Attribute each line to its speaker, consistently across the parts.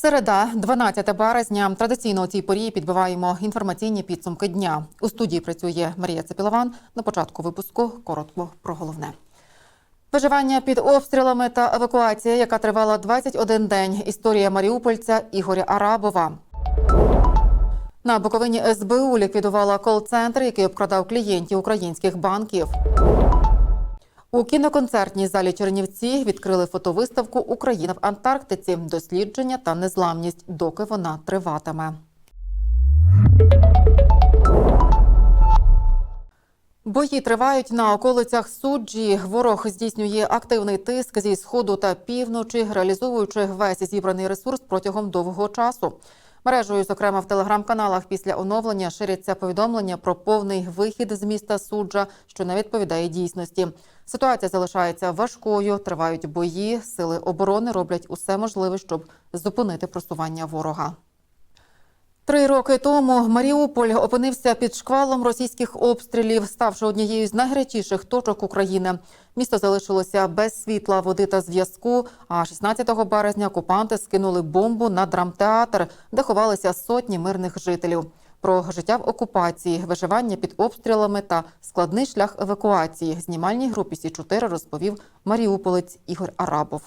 Speaker 1: Середа, 12 березня. Традиційно у цій порі підбиваємо інформаційні підсумки дня. У студії працює Марія Цепілован. На початку випуску коротко про головне. Виживання під обстрілами та евакуація, яка тривала 21 день. Історія маріупольця Ігоря Арабова. На Буковині СБУ ліквідувала кол-центр, який обкрадав клієнтів українських банків. У кіноконцертній залі Чернівці відкрили фотовиставку Україна в Антарктиці. Дослідження та незламність, доки вона триватиме. Бої тривають на околицях суджі. Ворог здійснює активний тиск зі сходу та півночі, реалізовуючи весь зібраний ресурс протягом довгого часу. Мережею, зокрема в телеграм-каналах, після оновлення ширяться повідомлення про повний вихід з міста суджа, що не відповідає дійсності. Ситуація залишається важкою. Тривають бої. Сили оборони роблять усе можливе, щоб зупинити просування ворога. Три роки тому Маріуполь опинився під шквалом російських обстрілів, ставши однією з найгарячіших точок України. Місто залишилося без світла, води та зв'язку. А 16 березня окупанти скинули бомбу на драмтеатр, де ховалися сотні мирних жителів. Про життя в окупації, виживання під обстрілами та складний шлях евакуації знімальній групі Сі 4 розповів маріуполець Ігор Арабов.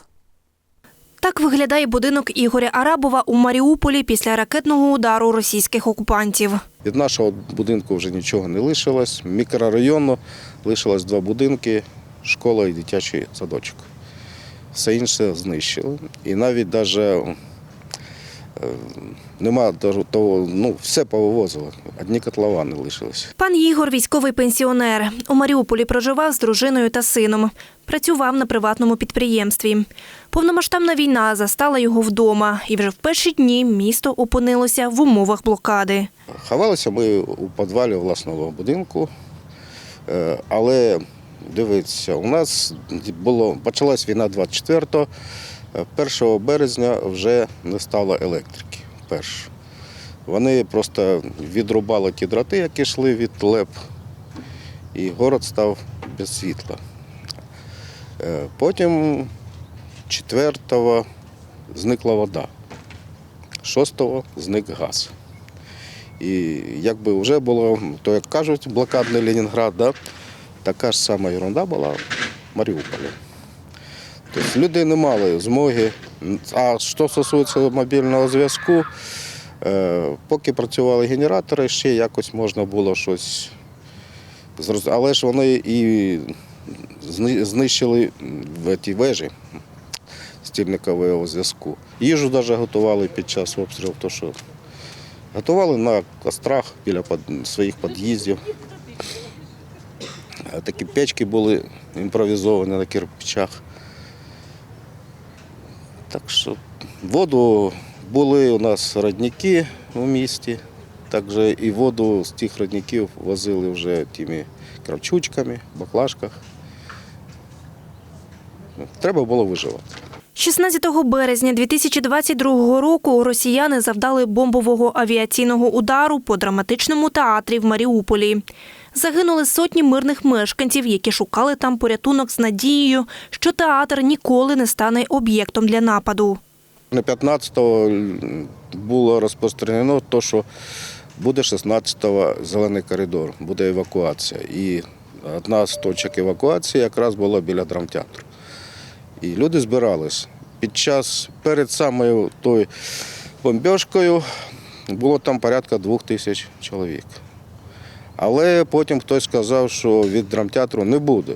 Speaker 2: Так виглядає будинок Ігоря Арабова у Маріуполі після ракетного удару російських окупантів.
Speaker 3: Від нашого будинку вже нічого не лишилось. Мікрорайонно лишилось два будинки, школа і дитячий садочок. Все інше знищили. І навіть навіть, нема даже того, ну, все повивозили. Одні котловани лишились.
Speaker 2: Пан Ігор військовий пенсіонер. У Маріуполі проживав з дружиною та сином. Працював на приватному підприємстві. Повномасштабна війна застала його вдома, і вже в перші дні місто опинилося в умовах блокади.
Speaker 3: Ховалися ми у підвалі власного будинку, Е, але дивіться, у нас було, почалась війна 24-го, Е, 1 березня вже не стало електрики. Перш. Вони просто відрубали ті дроти, які йшли від ЛЕП, і город став без світла. Е, Потім 4-го зникла вода, 6-го зник газ. І якби вже було, то як кажуть, блокадний Ленінград, да? така ж сама ерунда була в Маріуполі. Тобто люди не мали змоги. А що стосується мобільного зв'язку, е, поки працювали генератори, ще якось можна було щось зрозуміти. Але ж вони і знищили ті вежі стільникового зв'язку. Їжу навіть готували під час обстрілів, то що Готували на кострах біля своїх під'їздів. Такі печки були імпровізовані на кирпичах. Так що воду були у нас родники у місті. Також і воду з тих родників возили вже тими кравчучками, баклажках. Треба було виживати.
Speaker 2: 16 березня 2022 року росіяни завдали бомбового авіаційного удару по драматичному театрі в Маріуполі. Загинули сотні мирних мешканців, які шукали там порятунок з надією, що театр ніколи не стане об'єктом для нападу.
Speaker 3: На 15-го було розпространено те, що буде 16-го зелений коридор, буде евакуація. І одна з точок евакуації якраз була біля драмтеатру. І люди збирались. Під час перед самою тою бомбіжкою було там порядка двох тисяч чоловік. Але потім хтось сказав, що від драмтеатру не буде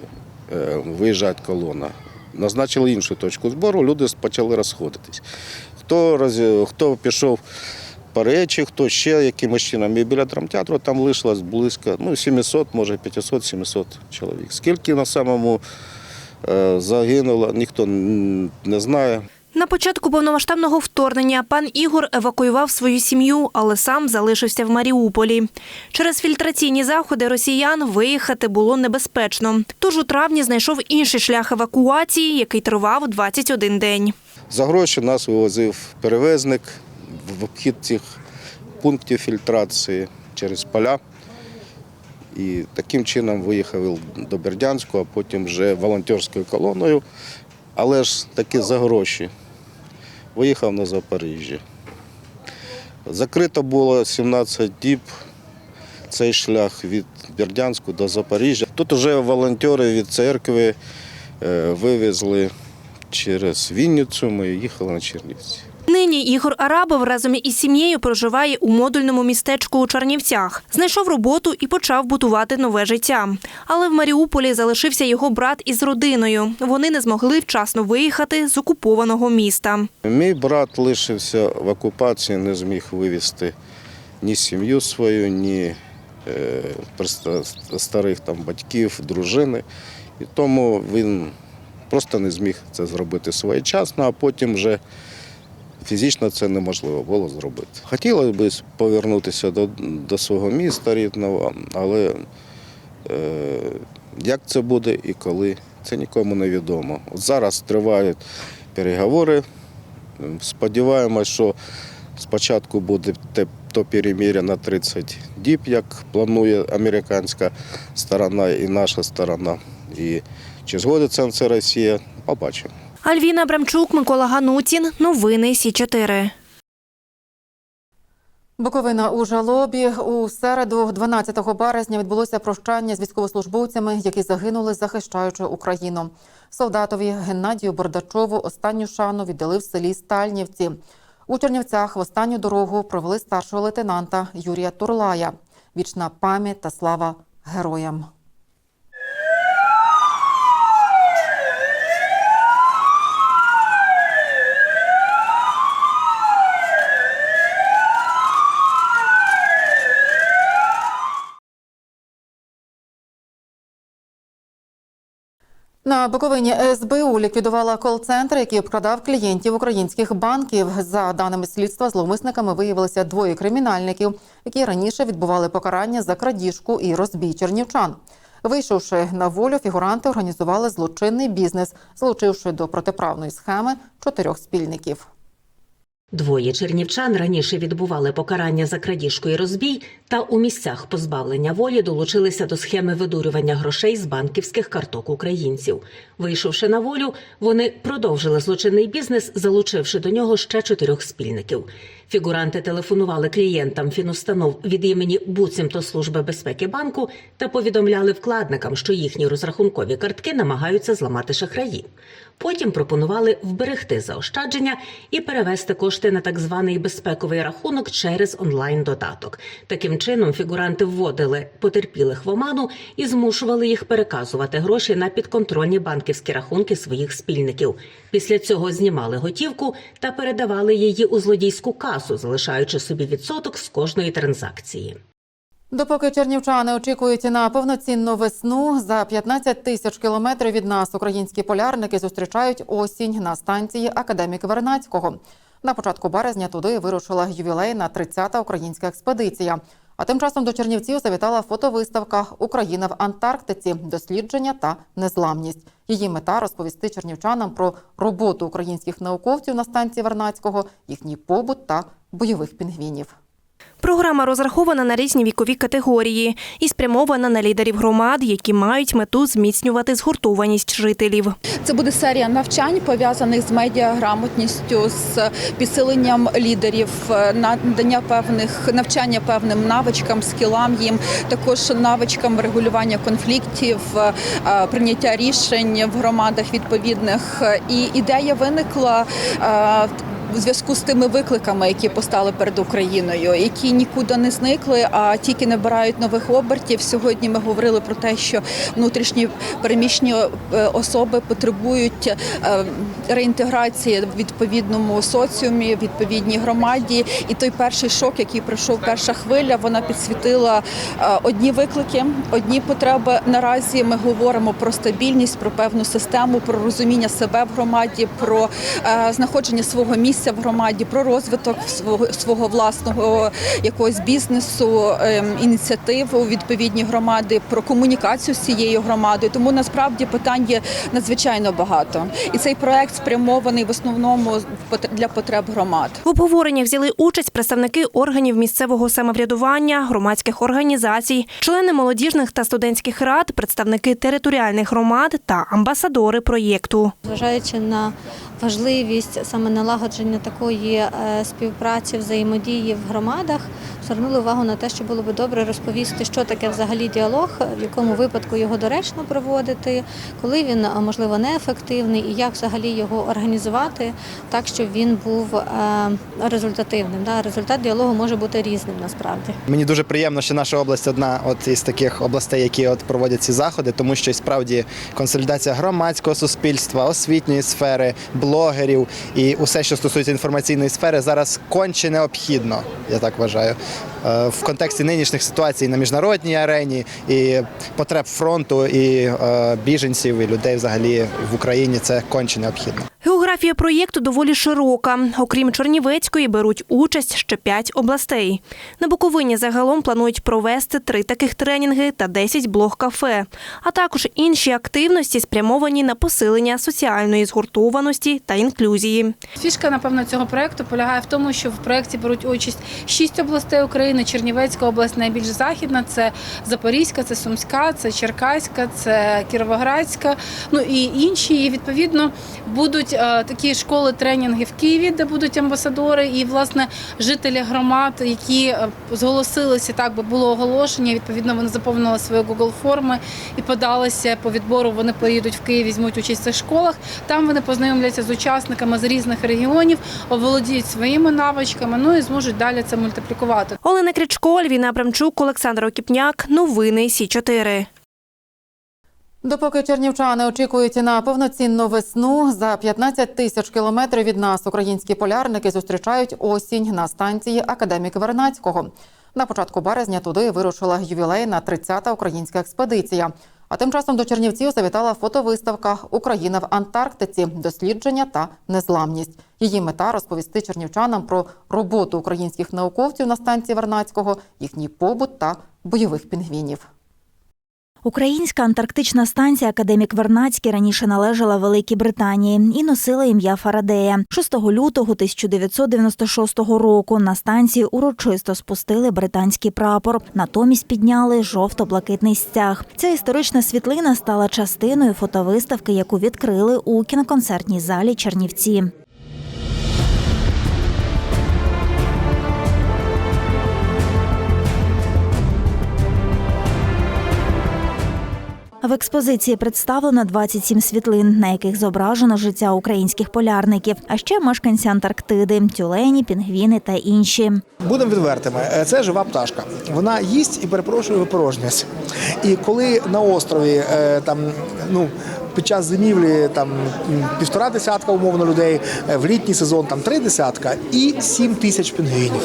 Speaker 3: е, виїжджати колона. Назначили іншу точку збору, люди почали розходитись. Хто, роз... хто пішов по речі, хто ще якимось чином. І біля драмтеатру там лишилось близько ну, 700, може 500-700 чоловік. Скільки на самому е, загинуло, ніхто не знає.
Speaker 2: На початку повномасштабного вторгнення пан Ігор евакуював свою сім'ю, але сам залишився в Маріуполі. Через фільтраційні заходи росіян виїхати було небезпечно. Тож у травні знайшов інший шлях евакуації, який тривав 21 день.
Speaker 3: За гроші нас вивозив перевезник в обхід цих пунктів фільтрації через поля. І таким чином виїхав до Бердянську, а потім вже волонтерською колоною. Але ж таки за гроші. Виїхав на Запоріжжя. Закрито було 17 діб цей шлях від Бердянську до Запоріжжя. Тут вже волонтери від церкви е, вивезли через Вінницю, ми їхали на Чернівці.
Speaker 2: Нині Ігор Арабов разом із сім'єю проживає у модульному містечку у Чернівцях. Знайшов роботу і почав будувати нове життя. Але в Маріуполі залишився його брат із родиною. Вони не змогли вчасно виїхати з окупованого міста.
Speaker 3: Мій брат лишився в окупації, не зміг вивезти ні сім'ю свою, ні е, старих там батьків, дружини. І тому він просто не зміг це зробити своєчасно, а потім вже фізично це неможливо було зробити. Хотілося б повернутися до, до свого міста рідного, але е, як це буде і коли, це нікому не відомо. От зараз тривають переговори. Сподіваємось, що спочатку буде те- то перемир'я на 30 діб, як планує американська сторона і наша сторона. І чи згодиться це Росія, побачимо.
Speaker 2: Альвіна Абрамчук, Микола Ганутін. Новини Сі 4
Speaker 1: Буковина у жалобі у середу, 12 березня, відбулося прощання з військовослужбовцями, які загинули, захищаючи Україну. Солдатові Геннадію Бордачову останню шану віддали в селі Стальнівці. У Чернівцях в останню дорогу провели старшого лейтенанта Юрія Турлая. Вічна пам'ять та слава героям. На Буковині СБУ ліквідувала кол-центр, який обкрадав клієнтів українських банків. За даними слідства, зловмисниками виявилися двоє кримінальників, які раніше відбували покарання за крадіжку і розбій чернівчан. Вийшовши на волю, фігуранти організували злочинний бізнес, залучивши до протиправної схеми чотирьох спільників.
Speaker 4: Двоє чернівчан раніше відбували покарання за крадіжку і розбій, та у місцях позбавлення волі долучилися до схеми видурювання грошей з банківських карток українців. Вийшовши на волю, вони продовжили злочинний бізнес, залучивши до нього ще чотирьох спільників. Фігуранти телефонували клієнтам фінустанов від імені буцімто Служби безпеки банку та повідомляли вкладникам, що їхні розрахункові картки намагаються зламати шахраї. Потім пропонували вберегти заощадження і перевести кошти на так званий безпековий рахунок через онлайн-додаток. Таким чином фігуранти вводили потерпілих в оману і змушували їх переказувати гроші на підконтрольні банківські рахунки своїх спільників. Після цього знімали готівку та передавали її у злодійську касу, залишаючи собі відсоток з кожної транзакції.
Speaker 1: Допоки чернівчани очікують на повноцінну весну, за 15 тисяч кілометрів від нас українські полярники зустрічають осінь на станції академік Вернацького. На початку березня туди вирушила ювілейна 30-та українська експедиція. А тим часом до Чернівців завітала фотовиставка Україна в Антарктиці, дослідження та незламність. Її мета розповісти чернівчанам про роботу українських науковців на станції Вернацького, їхній побут та бойових пінгвінів.
Speaker 2: Програма розрахована на різні вікові категорії і спрямована на лідерів громад, які мають мету зміцнювати згуртованість жителів.
Speaker 5: Це буде серія навчань пов'язаних з медіаграмотністю, з підсиленням лідерів, е, надання певних навчання певним навичкам, скілам їм, також навичкам регулювання конфліктів, е, прийняття рішень в громадах відповідних. І ідея виникла. У зв'язку з тими викликами, які постали перед Україною, які нікуди не зникли, а тільки набирають нових обертів. Сьогодні ми говорили про те, що внутрішні переміщені е, особи потребують е, реінтеграції в відповідному соціумі, в відповідній громаді. І той перший шок, який пройшов перша хвиля, вона підсвітила е, одні виклики, одні потреби. Наразі ми говоримо про стабільність, про певну систему, про розуміння себе в громаді, про знаходження свого місця в громаді, про розвиток свого свого власного якогось бізнесу, ем, ініціатив у відповідні громади, про комунікацію з цією громадою. Тому насправді питань є надзвичайно багато, і цей проект спрямований в основному пот- для потреб громад.
Speaker 2: В обговореннях взяли участь представники органів місцевого самоврядування, громадських організацій, члени молодіжних та студентських рад, представники територіальних громад та амбасадори проєкту.
Speaker 6: Зважаючи на важливість саме налагодження налагодження такої е, співпраці, взаємодії в громадах, звернули увагу на те, що було би добре розповісти, що таке взагалі діалог, в якому випадку його доречно проводити, коли він можливо неефективний, і як взагалі його організувати так, щоб він був е, результативним. Результат діалогу може бути різним насправді.
Speaker 7: Мені дуже приємно, що наша область одна от із таких областей, які от проводять ці заходи, тому що і справді консолідація громадського суспільства, освітньої сфери, блогерів і усе, що стосується інформаційної сфери, зараз конче необхідно, я так вважаю. Е, В контексті нинішніх ситуацій на міжнародній арені і потреб фронту, і е, біженців, і людей взагалі в Україні це конче необхідно.
Speaker 2: Географія проєкту доволі широка. Окрім Чернівецької, беруть участь ще п'ять областей. На Буковині загалом планують провести три таких тренінги та 10 блог-кафе, а також інші активності, спрямовані на посилення соціальної згуртованості та інклюзії.
Speaker 8: Фішка, напевно, цього проекту полягає в тому, що в проєкті беруть участь шість областей України. Чернівецька область найбільш західна, це Запорізька, це Сумська, це Черкаська, це Кіровоградська. Ну і інші. І відповідно будуть е, такі школи тренінги в Києві, де будуть амбасадори, і власне жителі громад, які е, зголосилися, так би було оголошення. Відповідно, вони заповнили свої Google форми і подалися по відбору. Вони поїдуть в Київ, візьмуть участь в цих школах. Там вони познайомляться з учасниками з різних регіонів, оволодіють своїми навичками, ну і зможуть далі це мультиплікувати.
Speaker 2: Олена Крячко, Альвіна Абрамчук, Олександр Окіпняк. Новини Сі 4
Speaker 1: Допоки чернівчани очікують на повноцінну весну, за 15 тисяч кілометрів від нас українські полярники зустрічають осінь на станції Академіки Вернацького. На початку березня туди вирушила ювілейна 30-та українська експедиція. А тим часом до Чернівців завітала фотовиставка Україна в Антарктиці, дослідження та незламність. Її мета розповісти чернівчанам про роботу українських науковців на станції Вернацького, їхній побут та бойових пінгвінів.
Speaker 9: Українська антарктична станція Академік Вернацький раніше належала Великій Британії і носила ім'я Фарадея. 6 лютого 1996 року на станції урочисто спустили британський прапор. Натомість підняли жовто-блакитний стяг. Ця історична світлина стала частиною фотовиставки, яку відкрили у кіноконцертній залі Чернівці. В експозиції представлено 27 світлин, на яких зображено життя українських полярників, а ще мешканці Антарктиди, тюлені, пінгвіни та інші.
Speaker 10: Будемо відвертими, е, це жива пташка. Вона їсть і перепрошує випорожнюється. І коли на острові е, там ну. Під час зимівлі там півтора десятка умовно людей, е, в літній сезон там три десятка і сім тисяч пінгвінів.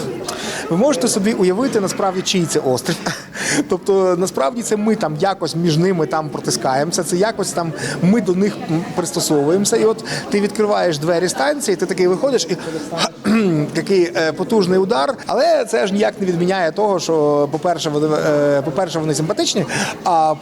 Speaker 10: Ви можете собі уявити насправді чий це острів. Тобто насправді це ми там якось між ними там протискаємося. Це якось там ми до них пристосовуємося. І от ти відкриваєш двері станції, ти такий виходиш і такий е, потужний удар. Але це ж ніяк не відміняє того, що по-перше, вони е, по-перше, вони симпатичні. А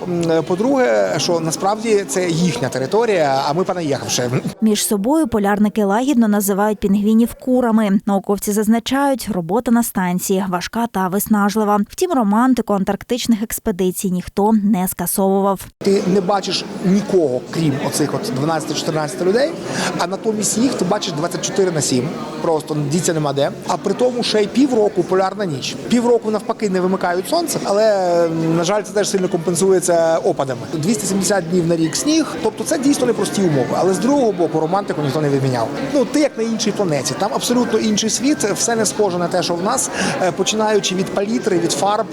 Speaker 10: по-друге, що насправді це їхня територія, а ми понаїхавши.
Speaker 9: Між собою полярники лагідно називають пінгвінів курами. Науковці зазначають, робота на станції важка та виснажлива. Втім, романтику антарктичних експедицій ніхто не скасовував.
Speaker 10: Ти не бачиш нікого, крім оцих от 12-14 людей, а натомість їх ти бачиш 24 на 7. Просто діться нема де. А при тому ще й півроку полярна ніч. Півроку навпаки не вимикають сонце, але на жаль, це теж сильно компенсується опадами. 270 днів на рік сніг. Тобто це дійсно непрості умови. Але з другого боку, романтику ніхто не відміняв. Ну ти як на іншій планеті. Там абсолютно інший світ, все не схоже на те, що в нас, е, починаючи від палітри, від фарб.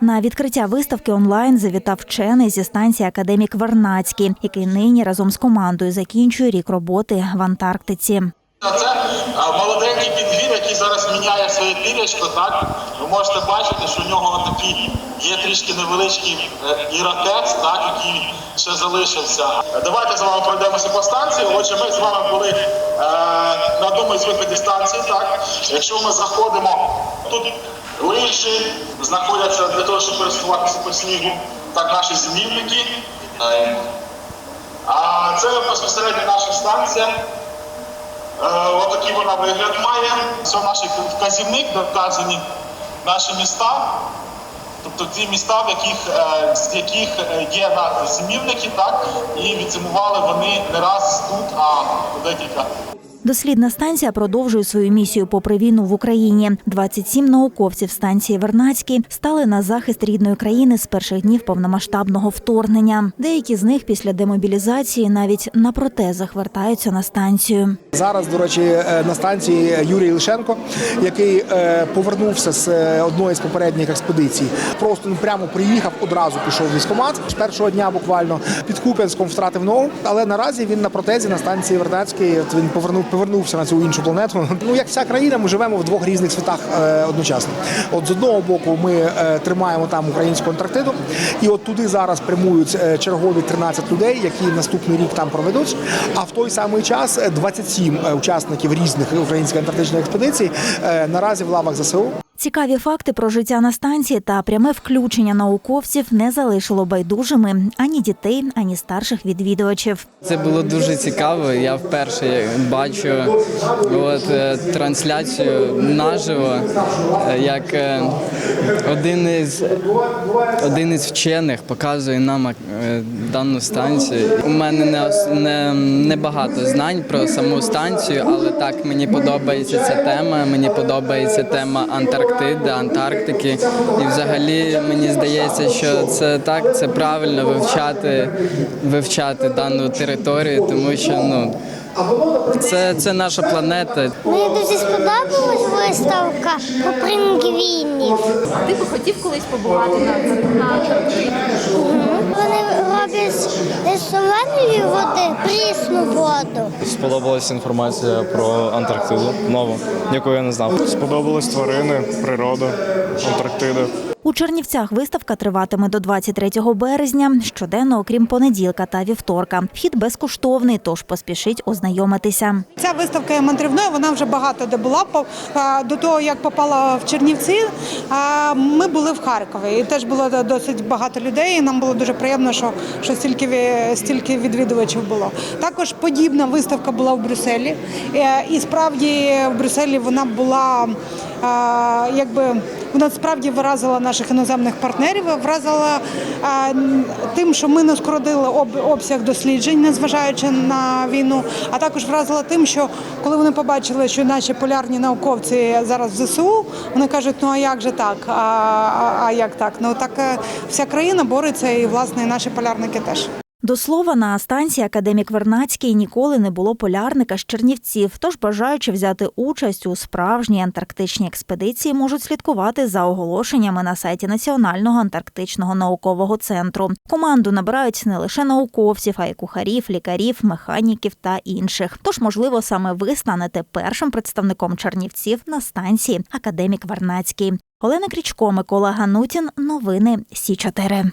Speaker 9: На відкриття виставки онлайн завітав вчений зі станції Академік Вернацький, який нині разом з командою закінчує рік роботи в Антарктиці.
Speaker 11: Це молоденький пінгвін, який зараз міняє своє пірячко, так? Ви можете бачити, що у нього такий є трішки невеличкий е, ірокез, так, який ще залишився. Давайте з вами пройдемося по станції. Отже, ми з вами були е, на одному з виходів станції, так? Якщо ми заходимо, тут лижі знаходяться для того, щоб пересуватися по снігу, так, наші змінники. Е, А це безпосередньо наша станція. Е, Отакий вона вигляд має. Це наш вказівник, де вказані наші міста. Тобто ті міста, в яких, е, з яких е, є зимівники, так, і відзимували вони не раз тут, а декілька.
Speaker 9: Дослідна станція продовжує свою місію попри війну в Україні. 27 науковців станції Вернацький стали на захист рідної країни з перших днів повномасштабного вторгнення. Деякі з них після демобілізації навіть на протезах вертаються на станцію.
Speaker 10: Зараз, до речі, е, на станції Юрій Лишенко, який е, повернувся з е, одної з попередніх експедицій. Просто ну, прямо приїхав, одразу пішов в військкомат. З першого дня буквально під Куп'янськом втратив ногу. Але наразі він на протезі на станції Вернацькій. От Він повернув, повернувся на цю іншу планету. Ну як вся країна, ми живемо в двох різних світах е, одночасно. От з одного боку, ми е, тримаємо там українську Антарктиду, і от туди зараз прямують е, чергові 13 людей, які наступний рік там проведуть. А в той самий час е, 27 учасників різних українських антарктичних експедицій наразі в лавах ЗСУ.
Speaker 9: Цікаві факти про життя на станції та пряме включення науковців не залишило байдужими ані дітей, ані старших відвідувачів.
Speaker 12: Це було дуже цікаво. Я вперше бачу от, е, трансляцію наживо, е, як е, один із, один із вчених показує нам дану станцію. У мене не, не, не багато знань про саму станцію, але так мені подобається ця тема. Мені подобається тема Антарктиди, Антарктики. І взагалі мені здається, що це так, це правильно вивчати, вивчати дану територію, тому що ну це, це наша планета.
Speaker 13: Мені дуже сподобалась виставка про пінгвінів.
Speaker 8: Ти б хотів колись побувати на, на
Speaker 13: Вони соленої води прісну воду.
Speaker 14: Сподобалася інформація про Антарктиду, нову, яку я не знав. Сподобались тварини, природа, Антарктида.
Speaker 9: У Чернівцях виставка триватиме до 23 березня. Щоденно, окрім понеділка та вівторка. Вхід безкоштовний, тож поспішіть ознайомитися.
Speaker 15: Ця виставка є мандрівною, вона вже багато де була. До того, як попала в Чернівці, ми були в Харкові. І теж було досить багато людей. І нам було дуже приємно, що, що стільки, стільки відвідувачів було. Також подібна виставка була в Брюсселі. Е, І справді в Брюсселі вона була. Якби вона справді вразила наших іноземних партнерів, вразила а, тим, що ми не скоротили об, обсяг досліджень, незважаючи на війну, а також вразила тим, що коли вони побачили, що наші полярні науковці зараз в ЗСУ, вони кажуть, ну а як же так? А, а, а як так? Ну так е, вся країна бореться, і власне і наші полярники теж.
Speaker 9: До слова, на станції академік Вернацький ніколи не було полярника з Чернівців. Тож бажаючи взяти участь у справжній антарктичній експедиції, можуть слідкувати за оголошеннями на сайті Національного антарктичного наукового центру. Команду набирають не лише науковців, а й кухарів, лікарів, механіків та інших. Тож, можливо, саме ви станете першим представником Чернівців на станції академік Вернацький. Олена Крічко, Микола Ганутін. Новини Сі 4